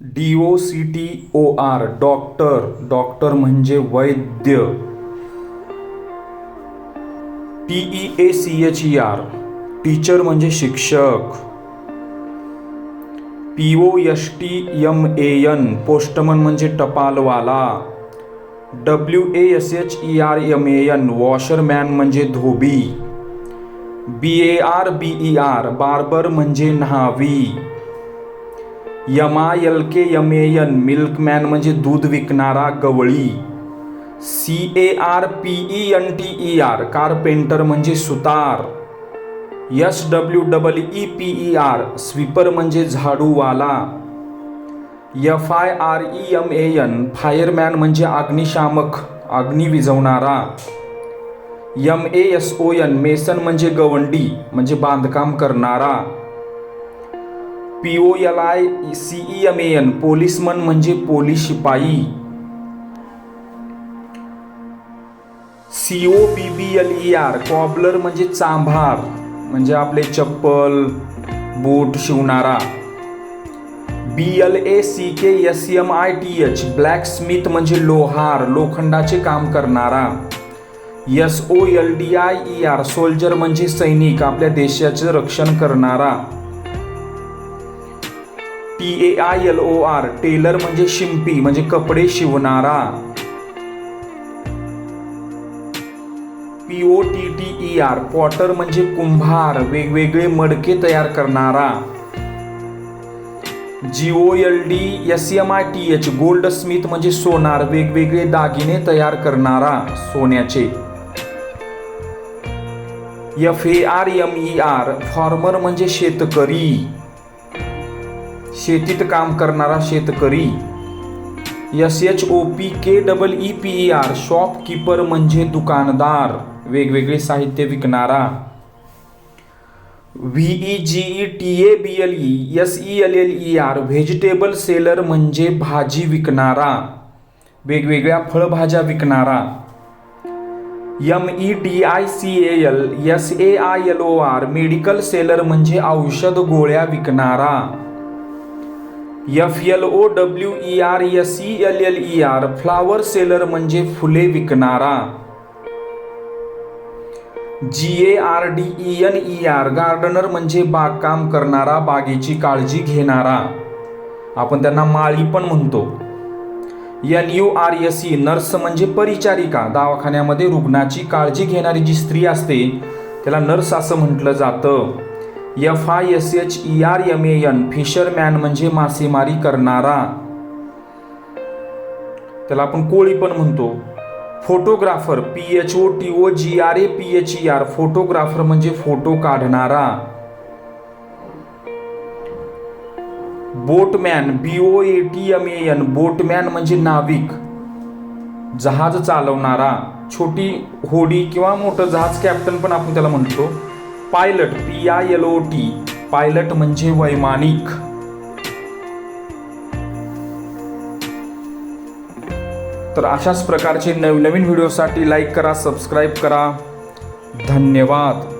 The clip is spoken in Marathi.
D O C T O R doctor doctor म्हणजे वैद्य. T E A C H E R teacher म्हणजे शिक्षक. P O S T M A N postman म्हणजे टपालवाला. W A S H E R M A N washerman म्हणजे धोबी. B A R B E R barber म्हणजे न्हावी. M I L K M A N milkman म्हणजे दूध विकणारा गवळी. C A R P E N T E R carpenter म्हणजे सुतार. S W double E P E R sweeper म्हणजे झाडूवाला. F I R E M A N fireman म्हणजे अग्निशामक अग्नी विझवणारा. M A S O N mason म्हणजे गवंडी म्हणजे बांधकाम करणारा. P O L I C E M A N policeman म्हणजे पोलीस शिपाई. C O B B L E R cobbler म्हणजे चांभार म्हणजे आपले चप्पल बूट शिवणारा. B L A C K S M I T H blacksmith म्हणजे लोहार लोखंडाचे काम करणारा. S O L D I E R soldier म्हणजे सैनिक आपल्या देशाचे रक्षण करणारा. T A I L O R tailor म्हणजे शिंपी म्हणजे कपडे शिवणारा. P O T T E R potter म्हणजे कुंभार वेगवेगळे मडके तयार करणारा. G O L D S M I T H goldsmith म्हणजे सोनार वेगवेगळे दागिने तयार करणारा सोन्याचे. F A R M E R farmer म्हणजे शेतकरी. शेतीत काम करणारा शेतकरी. S H O P K double E P E R shopkeeper म्हणजे दुकानदार. वेगवेगळे साहित्य विकणारा. V E T A B L E S E L L E R vegetable seller म्हणजे भाजी विकणारा. वेगवेगळ्या फळभाज्या विकणारा. M E D I C A L S A I L O R medical seller म्हणजे औषध गोळ्या विकणारा. F L O W E R S E L L E R flower seller म्हणजे फुले विकणारा. G A R D E N E R gardener म्हणजे बागकाम करणारा बागेची काळजी घेणारा. आपण त्यांना माळी पण म्हणतो. N U R S E nurse म्हणजे परिचारिका. दवाखान्यामध्ये रुग्णाची काळजी घेणारी जी स्त्री असते त्याला नर्स असं म्हटलं जातं. F I S H E R M A N fisherman म्हणजे मासेमारी करणारा. त्याला आपण कोळी पण म्हणतो. Photographer P H O T O G R A P H E R photographer म्हणजे फोटो काढणारा. Boatman B O A T M A N boatman म्हणजे नाविक. जहाज चालवणारा. छोटी होडी किंवा मोठं जहाज कॅप्टन पण आपण त्याला म्हणतो. Pilot P I L O T pilot म्हणजे वैमानिक. तर अशाच प्रकारचे नवनवीन व्हिडिओसाठी लाईक करा सबस्क्राईब करा. धन्यवाद.